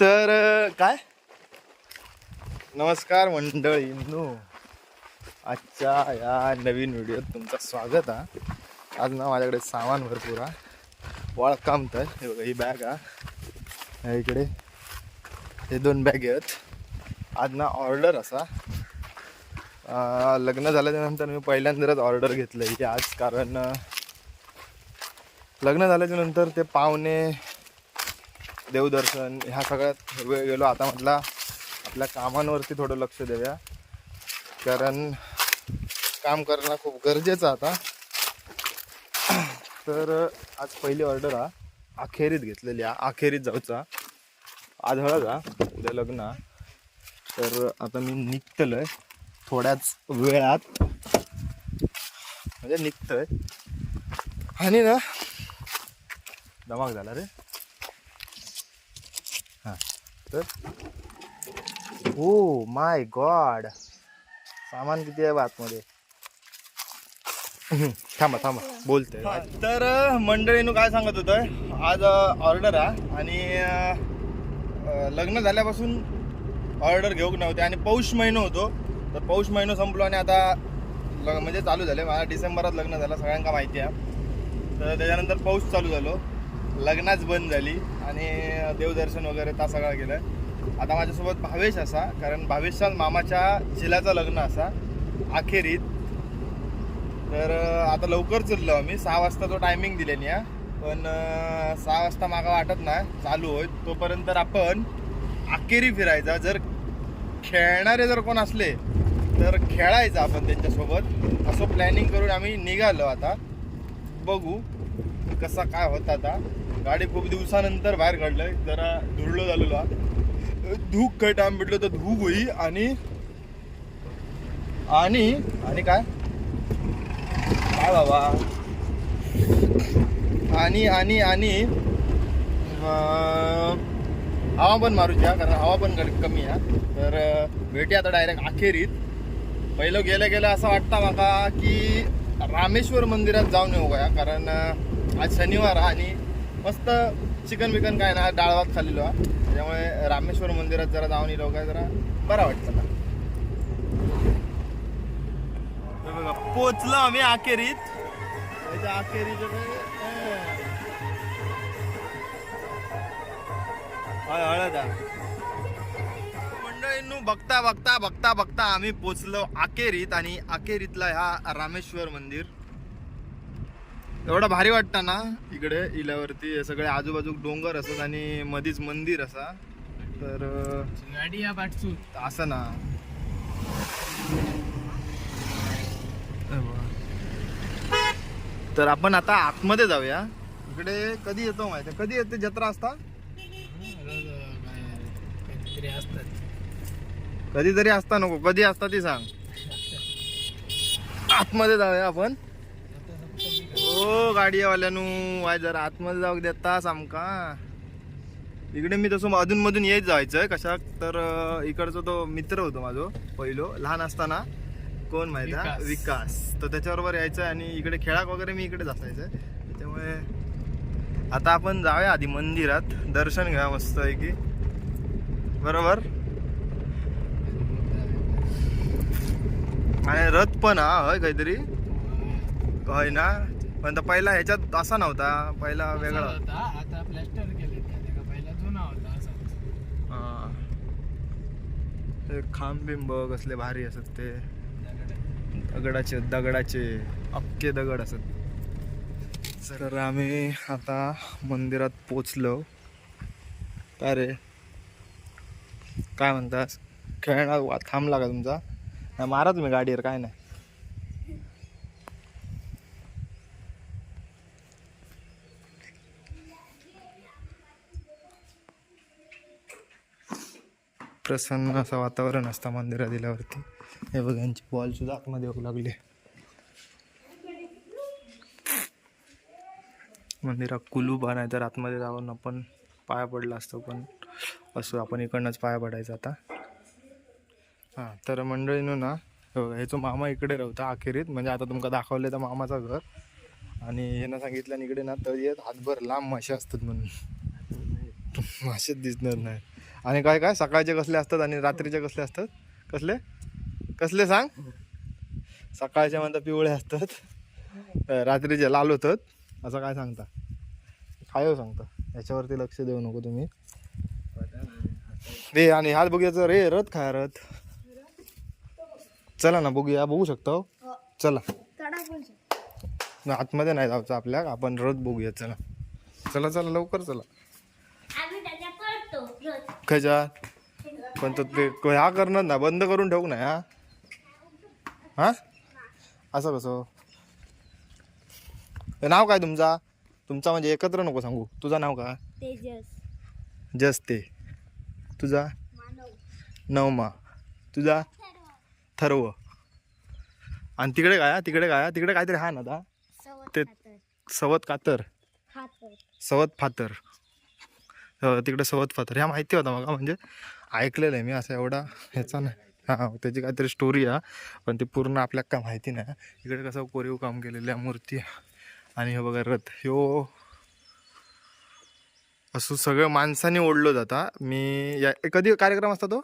तर काय? नमस्कार मंडळी. नो. आजच्या या नवीन व्हिडिओत तुमचं स्वागत आहे आज ना माझ्याकडे सामान भरपूर आहे वळकाम तर. हे बघा ही बॅग आहे इकडे हे दोन बॅग आहेत. आज ना ऑर्डर असा. लग्न झाल्याच्यानंतर मी पहिल्यांदाच ऑर्डर घेतलं की आज कारण लग्न झाल्याच्यानंतर ते पाहुणे देवदर्शन ह्या सगळ्यात वेळ गेलो. आता म्हटला आपल्या कामांवरती थोडं लक्ष देऊया. कारण काम करणं खूप गरजेचं आता. तर आज पहिली ऑर्डर हा अखेरीत घेतलेली हा अखेरीत जाऊचा. आज हळद हा उद्या लग्न तर आता मी निघतलोय थोड्याच वेळात. म्हणजे निघतोय. आणि ना धमाक झाला रे. तर हो माय गॉड सामान किती आहे आतमध्ये थांबा थांबा. बोलते तर मंडळीनं काय सांगत होतं आज ऑर्डर आहे आणि लग्न झाल्यापासून ऑर्डर घेऊक नव्हते आणि पौष महिनो होतो. तर पौष महिनो संपलो आणि आता लग म्हणजे चालू झाले. मला डिसेंबरात लग्न झालं सगळ्यांना माहिती आहे. तर त्याच्यानंतर पाऊस चालू झालो. लग्नाच बंद झाली आणि देवदर्शन वगैरे तासागाळ गेलं केलं आता माझ्यासोबत भावेश असा कारण भावेशच्या मामाच्या झिलाचं लग्न असा अखेरीत. तर आता लवकर चाललो आम्ही. सहा वाजता तो टायमिंग दिलेली आहे पण सहा वाजता मागा वाटत नाही चालू होत तोपर्यंत आपण अखेरी फिरायचा. जर खेळणारे जर कोण असले तर खेळायचं आपण त्यांच्यासोबत. असं प्लॅनिंग करून आम्ही निघालो आता. बघू कसा काय होता आता. गाडी खूप दिवसानंतर बाहेर काढलंय. जरा धुरलो झालेलो. धूक काय टाइम भेटलो तर धूक होई आणि आणि आणि काय? काय बाबा? आणि आणि आणि हवा पण मारूच्या कारण हवा पण कमी आहे. तर भेटी आता डायरेक्ट अखेरीत. पहिलं गेलं गेलं असं वाटतं मला की रामेश्वर मंदिरात जाऊन येऊ कारण आज शनिवार आणि मस्त चिकन बिकन काय ना डाळ भात खाल्लेलो आहे त्याच्यामुळे रामेश्वर मंदिरात जरा जाऊन येलो काय जरा बरं वाटतं ना हे बघा पोचलो आम्ही अखेरीत. अखेरीचं हळद. मंडळींनो बघता बघता बघता बघता आम्ही पोचलो अखेरीत आणि अखेरीतला ह्या रामेश्वर मंदिर. एवढा भारी वाटतं ना? इकडे इल्यावरती सगळे आजूबाजू डोंगर असत आणि मधीच मंदिर असा. तर असं ना. तर आपण आता आतमध्ये जाऊया. इकडे कधी येतो माहिती आहे? कधी येते जत्रा असता? कधीतरी असता नको. कधी असता ती सांग. आतमध्ये जाऊया आपण. ओ गाडीवाल्यानू वाय जरा आतमध्ये जाऊ देता आमका इकडे मी तसं अधून मधून येत जायचंय कशा तर इकडचा तो मित्र होतो माझो पहिलो लहान असताना. कोण माहिती आहे? विकास. तर त्याच्याबरोबर यायचं आणि इकडे खेळाक वगैरे मी इकडे असायचं त्याच्यामुळे आता आपण जाऊया आधी मंदिरात दर्शन घ्या मस्त आहे की बरोबर? आणि रथ पण हा होय काहीतरी? होय ना? पण पहिला ह्याच्यात असा नव्हता पहिला वेगळा. होता. आता प्लॅस्टर केले पहिला जुना होता असा. ते खांब बिंब कसले भारी असत ते. दगडाचे दगडाचे अख्खे दगड असत. तर आम्ही आता मंदिरात पोचलो. काय रे? काय म्हणतास? खेळणार थांबला का तुमचा. नाही मारा तुम्ही गाडीवर काय नाही. प्रसन्न असं वातावरण असतं मंदिरात दिल्यावरती. हे बघ यांची आतमध्ये येऊ लागले. मंदिरात कुलूप नाही तर आतमध्ये जाऊन आपण पाया पडला असतो पण असं आपण इकडनंच पाया पडायचं आता. हां तर मंडळीनं ना हे ह्याचं मामा इकडे राहता अखेरीत. म्हणजे आता तुमका दाखवले तर मामाचं घर. आणि ह्यानं सांगितलं इकडे ना तळी आहेत हातभर लांब मासे असतात म्हणून. मासेच दिसणार नाही. आणि काय काय? सकाळचे कसले असतात आणि रात्रीचे कसले असतात? कसले? कसले सांग? सकाळचे म्हणता पिवळे असतात. रात्रीचे लाल होतात. असं काय सांगता? काय हो सांगता? याच्यावरती लक्ष देऊ नको तुम्ही. रे आणि हात बघूयाचं रे रथ खाय रथ? चला ना बघूया बघू शकतो चला. आतमध्ये नाही जायचं आपल्या आपण रथ बघूया चला. चला चला लवकर चला. खजा? पण तो ते ह्या करणार ना बंद करून ठेवू ना हा हा? असं कसं? नाव काय तुमचा? तुमचा म्हणजे एकत्र नको सांगू. तुझं नाव काय? तेजस. जस ते. तुझा? नवमा. तुझा? थर्व. आणि तिकडे काय? हा? तिकडे काय? तिकडे काहीतरी हा ना आता. ते- सवत कातर सवत फातर. तिकडे सवत फातर ह्या माहिती होता मला म्हणजे ऐकलेलं आहे मी असं एवढा ह्याचा नाही. हां त्याची काहीतरी स्टोरी आहे पण ती पूर्ण आपल्याला काय माहिती नाही. इकडे कसं कोरीव काम केलेल्या मूर्ती. आणि हे बघा रथ. ह्यो असं सगळं माणसाने ओढलं जाता मी या कधी कार्यक्रम असता तो?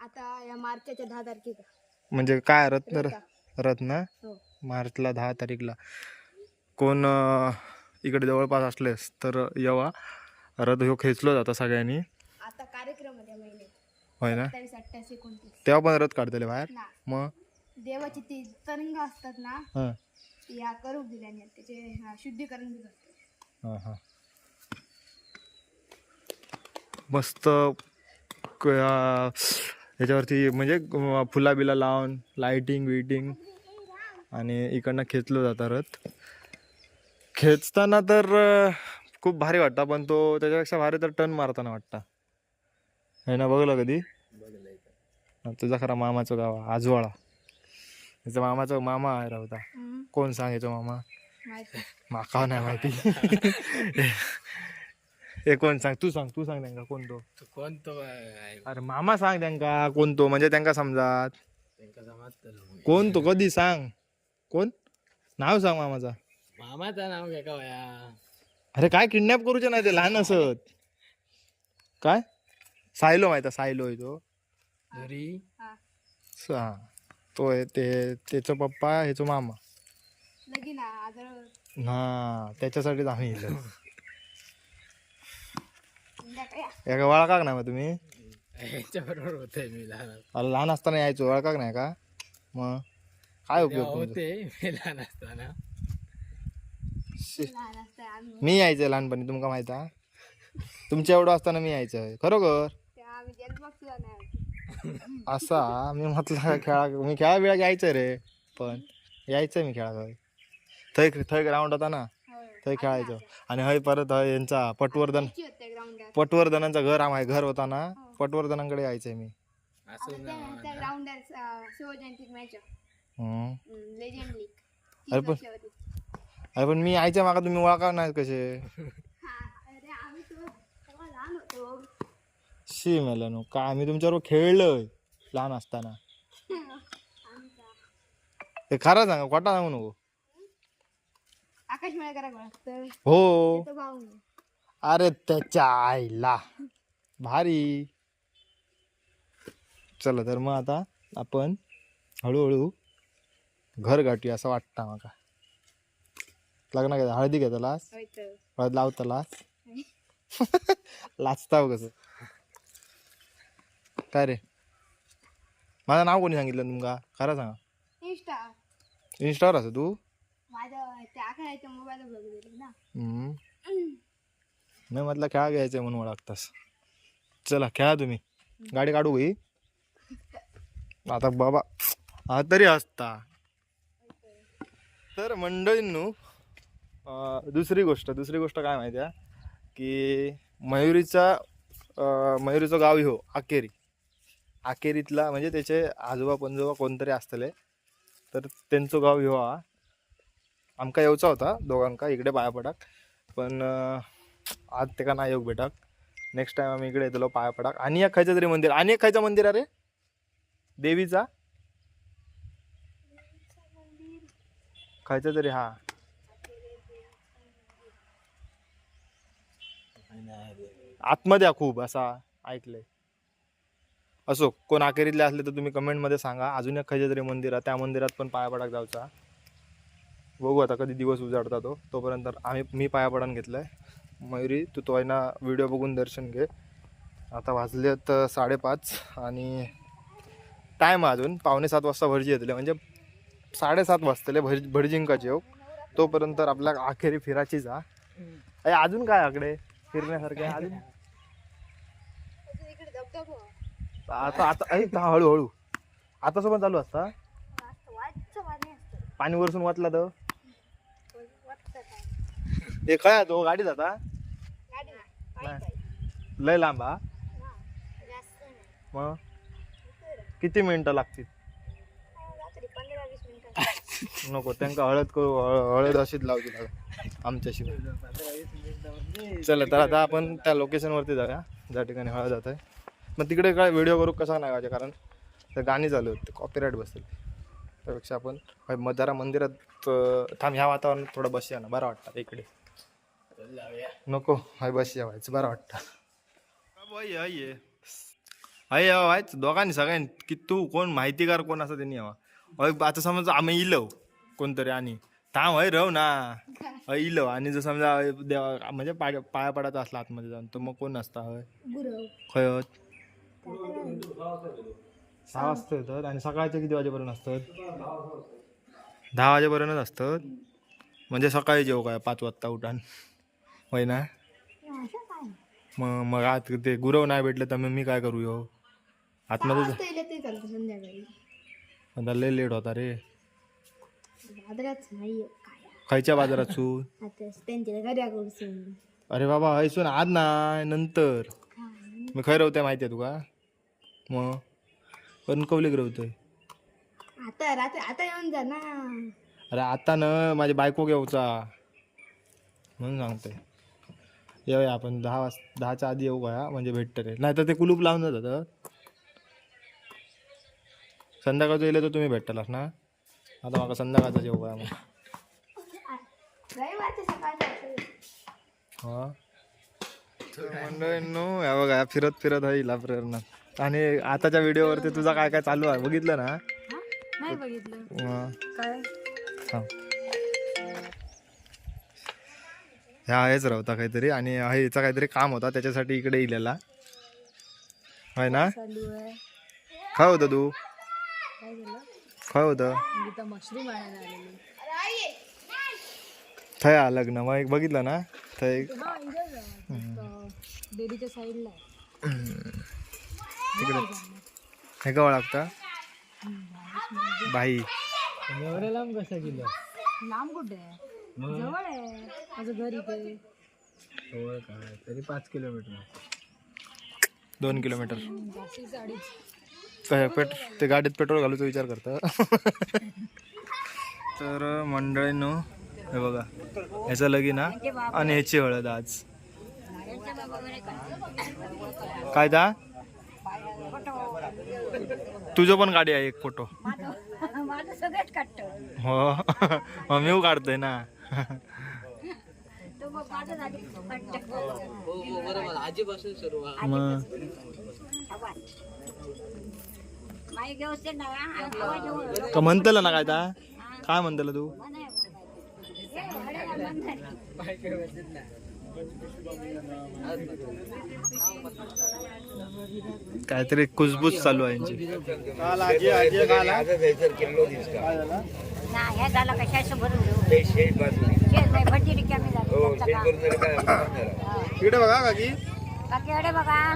आता या मार्चच्या दहा तारखेला. म्हणजे काय रथ रथ. रथ ना? हो. मार्चला दहा तारीखला. कोण इकडे जवळपास असलेस तर यवा. रथ ह्यो खेचलो जाता सगळ्यांनी. आता कार्यक्रम आहे त्या महिन्यात. होय ना? सत्तावीस अठ्ठावीस एकोणतीस. तेव्हा पण रथ काढतले बाहेर? ना. मग? देवाची ती तरंग असतात ना हां. या करू दिल्याने त्याचे हा, शुद्धीकरण बी करतात हां हां. मस्त क- अं, याच्यावरती म्हणजे अं, फुला बिला लावून लाईटिंग विटिंग आणि इकडनं खेचलो जाता रथ. खेचताना तर अं, खूप भारी वाटतं. पण तो त्याच्यापेक्षा भारी तर टर्न मारताना वाटता. आहे ना बघलं कधी? हा, तुझा खरा मामाचं गाव आहे, आजवाळा. त्याचा मामाचा मामा आहे राहता. कोण सांग याचा मामा माका नाही माहिती? हे कोण सांग? तू सांग तू सांग त्यांका कोण तो. तो कोण तो अरे मामा सांग त्यांका कोण तो म्हणजे त्यांका समजात. कोण तो कधी सांग? कोण? नाव सांग मामाचा. मामाचं नाव काय का अरे काय किडनॅप करूचे नाही ते लहान असत. काय? सायलो माहिती आहे, सायलो आहे तो. घरी? स- हा. तो आहे ते त्याचा पप्पा ह्याचा मामा. आदर. हा त्याच्यासाठीच आम्ही इलो. एका वळखाक नाही मग तुम्ही? ह्याच्या बरोबर होते मी लहान. अरे लहान असताना यायचो वळखाक नाही का? मग काय उपयोग तुमचा? होते मी लहान असताना शी. लहान असताना आम्ही मी यायचं लहानपणी तुमका माहीत हा? तुमच्या एवढं असताना मी यायचं खरोखर? असा? मी म्हटलं खेळा मी खेळा बिळा यायचं रे. पण यायचं मी खेळा थंय थंय ग्राउंड होता ना. थंय खेळायचो. आणि हय परत हय यांचा पटवर्धन पटवर्धनांचं घर आम्हा घर होता ना? पटवर्धनांकडे यायचंय मी. शिवजयंती मॅच अरे पण- अरे पण मी यायच्या मागा तुम्ही ओळखा नाही कसे? हा शी मेल्यानो का आम्ही तुमच्याबरोबर खेळलोय लहान असताना. ते खरं सांगा खोटा सांगू नको. आकाश हो. अरे त्याच्या आईला. भारी. चला तर मग आता आपण हळूहळू घर गाठी असं वाटतं माका लग्न घेता हळदी घेता लास? होय तर. हळद लावता लास? लाचताव कसं काय रे? माझं नाव कोणी सांगितलं तुमका खरं सांगा. इंस्टा इंस्टावर असं तू. नाही म्हटलं खेळा घ्यायचं म्हणून ओळखतास. चला खेळा तुम्ही. गाडी काढू गई आता बाबा हा तरी असता तर मंडळींनो दुसरी गोष्ट दुसरी गोष्ट काय माहिती आहे? की मयुरीचा मयुरीचं गाव हो आकेरी आकेरीतला म्हणजे त्याचे आजोबा पंजोबा कोणतरी असतले तर त्यांचं गाव ह्यो हो, हा आमका येऊचा होता दोघांका इकडे पाया पडाक पण आज तेका नाही येऊ भेटाक. नेक्स्ट टाइम आम्ही इकडे येतलो पाया पडाक आणि एक खायचं तरी मंदिर आणि एक खायचं मंदिर अरे? देवीचा? खायचं तरी हां. आतमध्ये हा खूप असा ऐकलंय. असो कोण अखेरीतले असले तर तुम्ही कमेंटमध्ये सांगा. अजून एक तरी मंदिर आहे त्या मंदिरात पण पाया पडाक जाऊचा. बघू आता कधी दिवस उजाडता तो. तोपर्यंत आम्ही मी पाया पडान घेतलाय. मयुरी तू तो आहे ना व्हिडिओ बघून दर्शन घे. आता वाजलेत साडेपाच आणि टाईम अजून. पावणे सात वाजता भटजी येतले. म्हणजे साडेसात वाजतले भर भटजिंकाचे येऊ तोपर्यंत आपल्या अखेरी फिराची जा. अजून काय आकडे? फिरण्यासारखे अजून इकडे धबधबा आता आता ऐक दहा हळूहळू. आता सोबत चालू असता? पाणी वरसून वाचला तर? ते काय तो? गाडी जाता नाही. लय लांब हा? मग? किती मिनिटं लागतील? नको त्यांका हळद करू हळद अशीच लावची आमच्याशी चला तर आता आपण त्या लोकेशनवरती जाऊया ज्या ठिकाणी हळद जात आहे मग तिकडे काय व्हिडिओ करू कसा नाही पाहिजे कारण ते गाणी चालू होते कॉपीराईट बसेल. त्यापेक्षा आपण हय म- जरा मंदिरात थांब ह्या वातावरणात थोडं बसूया ना बरं वाटतं इकडे. नको हाय बसूया व्हायचं बरं वाटतं. अय व्हायच. दोघांनी सगळ्यांनी की तू कोण माहितीगार कोण असं त्यांनी यावा. अय आता समज आम्ही इलो कोणतरी आणि. थांब हय रव ना. हय इलो आणि जर समजा देवा म्हणजे पाय पाया पडायचं असला आतमध्ये जाऊन तर मग कोण असता हय? गुरव. खय होत? सहा वाजता येतात आणि सकाळचे किती वाजेपर्यंत असतात? दहा वाजेपर्यंत असतात. म्हणजे सकाळी जेव काय? पाच वाजता उठान. होय ना? मग मग आत ते गुरव नाही भेटलं तर मग मी काय करू यो? आतमध्ये आता लय लेट होता रे. खायच्या बाजारात अरे बाबा हैसून आज नाही नंतर. मी खय रवते माहिती आहे तुका. मग कणकवलीक रवतोय आता रात्री आता येऊन जा ना. अरे आता न माझी बायको घेऊचा म्हणून सांगतोय. येऊया आपण दहा वाज दहाच्या आधी येऊ का? म्हणजे भेटतं रे नाही तर ते कुलूप लावून जातात संध्याकाळचं येईल तर तुम्ही भेटतालास ना? आता मला संध्याकाळचं जेवू का? मग रविवारच्या सकाळी हा? मंडळींनो या बघा फिरत फिरत आहे हिला प्रेरणा. आणि आताच्या व्हिडिओवरती तुझा काय काय चालू आहे? बघितलं ना? नाही बघितलं. हा. काय? थांब. ह्या आहेच राहता काहीतरी आणि हा हिचा काहीतरी काम होता त्याच्यासाठी इकडे इलेला. आहे ना? चालू आहे? काय होतं तू? काय झालं? काय होतं? मी तर मशरूम आणायला आलेली. थय लग्न मग एक बघितलं ना? थय हा डेरीच्या साईडला तिकडे. हे का लागता. बाई. एवढ्या लांब कसा गेलो लांब कुठे आहे? जवळ आहे. माझं घर इथे जवळ काय तरी पाच किलोमीटर. दोन किलोमीटर. काय पेट ते गाडीत पेट्रोल घालूचा विचार करता. तर मंडळींनो हे बघा. ह्याचं लगीन हा? आणि ह्याची हळद आज. काय दा तुझं पण गाडी आहे एक फोटो. हो. मम्मी काढतोय ना. म्हणतल ना काय काय म्हणतल तू? काहीतरी कुसबुस चालू आहे इकडे बघा काकी. बाकी अडे बघा.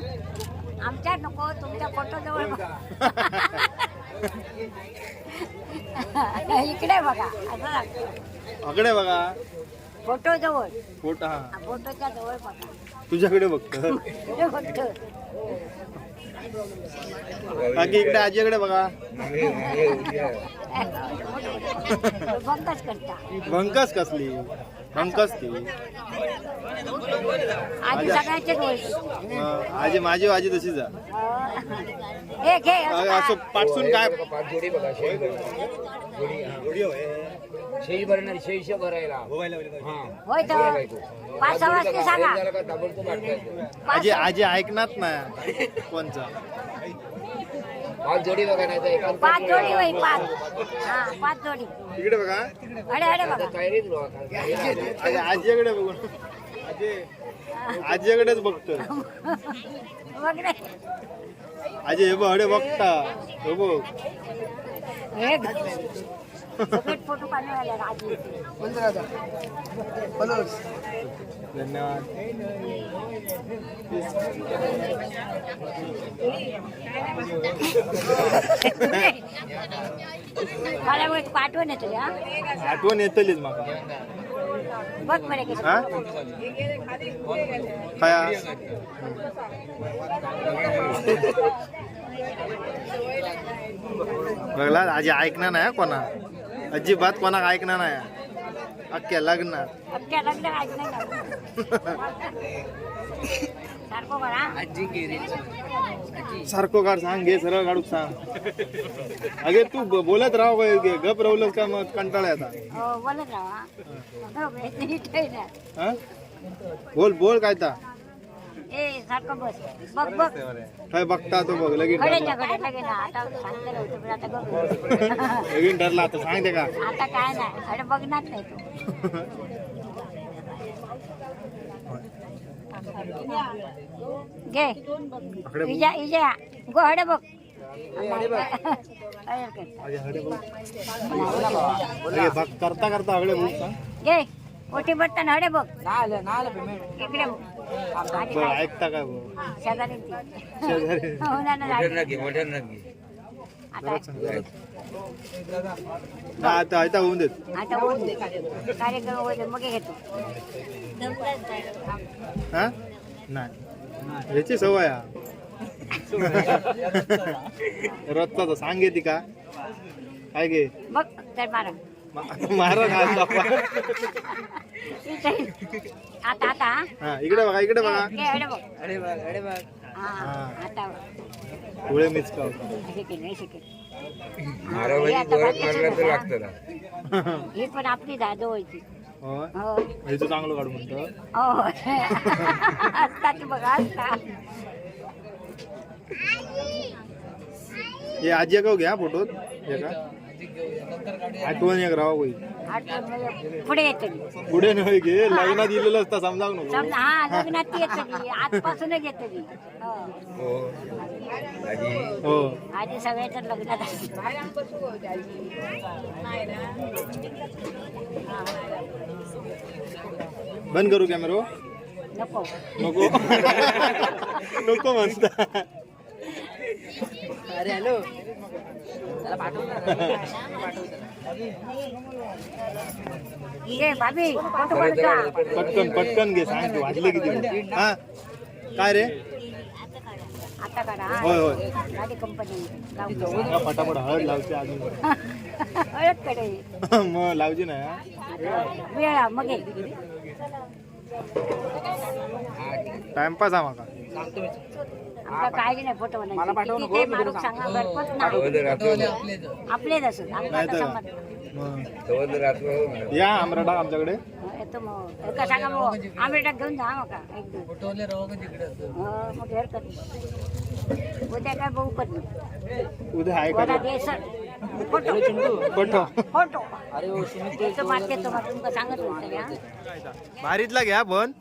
आमच्यात नको तुमच्या फोटो जवळ बघा. इकडे बघा. असं लागतं बघा. फोटो जवळ फोटो हा. फोटोच्या जवळ बघा. तुझ्याकडे बघतो काकी इकडे आजीकडे बघा. बंदच करता. भंकस कसली? भंकस ती. आजी माझी आजी तशीच हे घे असं पाठसून काय? शेळी भरणार शेळीशे भरायला होय तर. पाच सहा वाजता सांगा. ताबडतोब आजी आजी ऐकणार ना कोणचा? पाच जोडी बघा नाही तर एका पाच जोडी होई पाच. हा पाच जोडी. इकडे बघा. अडे अडे बघा. तयारीच बघा आजी- आजीकडे बघून. आजी. आजीकडेच बघतोय. बघ रे. आजी हे बघ हडे बघता. हे बघ. हे सगळे फोटो काढून आले आजी. धन्यवाद. मला पाठवण येतो आठवण येतलीच माका. बघ हा? काय बघला आजी ऐकणार नाही हा कोणा. अजिबात कोणाक ऐकणार नाही अख्ख्या लग्नात. अख्ख्या लग्न ऐक नाही का? सारखं आजी गेली सारखं काढ सांग घे सरळ काढूक सांग. अगे तू बोलत राह गप रवलंस का मग कंटाळा आता हो बोलत राहा. बोल बोल काय ता? ए सारखं बस. बघ बघ. काय बघता तो बघ लगीन आता सांगते होतं पण आता बघ. लगीन ठरला आता सांगते का? आता काय नाही अरे बघणार नाही तू. घे. बघ. इजा इजा गो हडे बघ. बघ. बघ करता करता हडे सांग. घे ओटी बटन हडे बघ. इकडे बघ. ऐकता काय शेजारी ती. शेजारी. हो ना ना मोठ्यानं घे मोठ्यानं घे आता हा, आता आता होऊन देत. आता. कार्यक्रम मग घेतो. हा? नाही. याची सवय हा रथचा तर सांगे ती का? काय गे? बघ तर मारा. महाराज आता आता हा. इकडे बघा इकडे बघा. अरे बघ अरे बघ. हा. आता डोळे मिचकाव हे केलं हे केलं मारामारी जोरात मारला तर लागतं ना. ही पण आपली होय हो? हे. तू चांगलं काढ म्हणतो. हो. असतात बघा असतात. हे आजी का घ्या फोटोत. हे का? आठवण एक राहा होई आठवण म्हणजे पुढे येते पुढे नाही घे लग्नात दिलेलं असता समजावं नको. समजा हा लग्नात ती येते आजपासूनच येते ती. हो. हो. आजी हो. आधी सगळ्याच्या लग्नात असते. बंद करू कॅमेरा नको. नको. नको म्हणता. अरे हॅलो. पटकन पटकन घे सांग वाजले किती हा? काय रे? आता काढा. होय होय. फटाफट हळद लावते अजून हळदकडे. मग हा? मग ये. टाइमपास हा माका. काळजी नाही फोटो बनायची? किती ते माणूस सांगा असत राहतो या आमराडा आमच्याकडे. येतो मग. एका सांगा मग? आंबेटा घेऊन जा मग एक दिवस हो, मग उद्या काय बघू नाही. उद्या आहे का फोटो. फोटो. तुमका सांगत होतं भारीतला घ्या पण.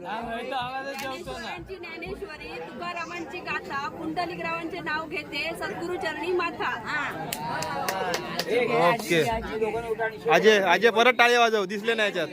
ज्ञानेश्वरांची ज्ञानेश्वरी तुकारामांची गाथा पुंडलिकरावांचे नाव घेते सद्गुरु चरणी माथा ओके अजय अजय परत टाळे वाजव दिसले नाही याच्यात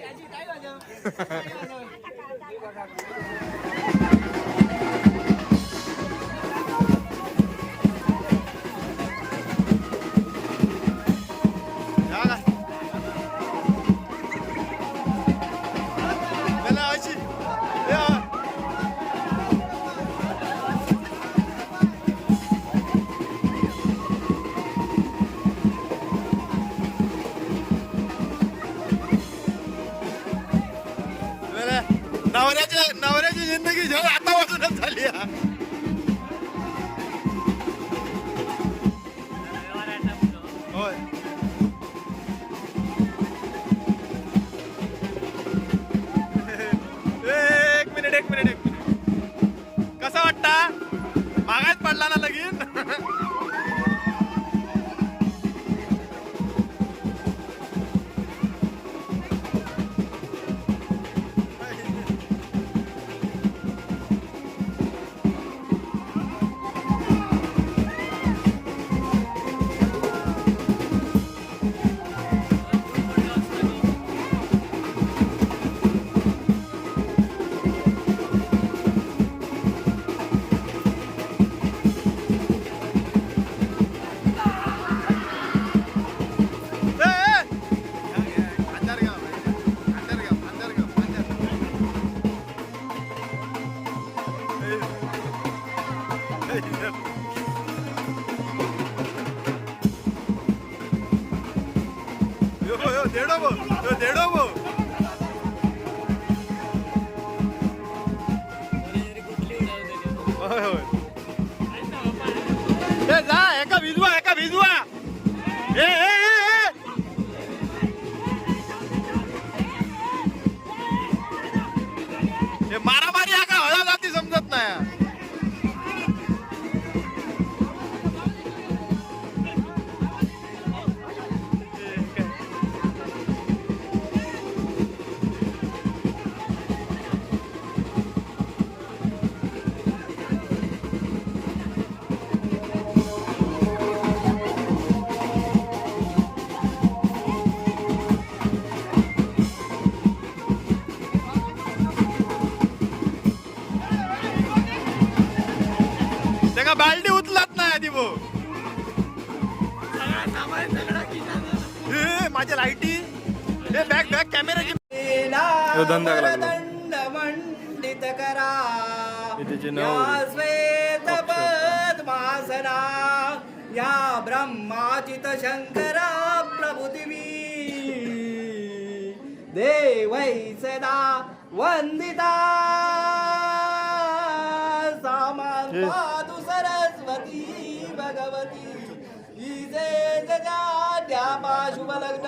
देडो भाऊ, यो, देडो धंदा लागला. मंडित करा. त्याचे या नाव श्वेत पद्मासना. या ब्रह्माचित शंकरा प्रभुदिवी देवै सदा वंदिता सामान्तु सरस्वती भगवती. इजे जगा त्या शुभ लग्न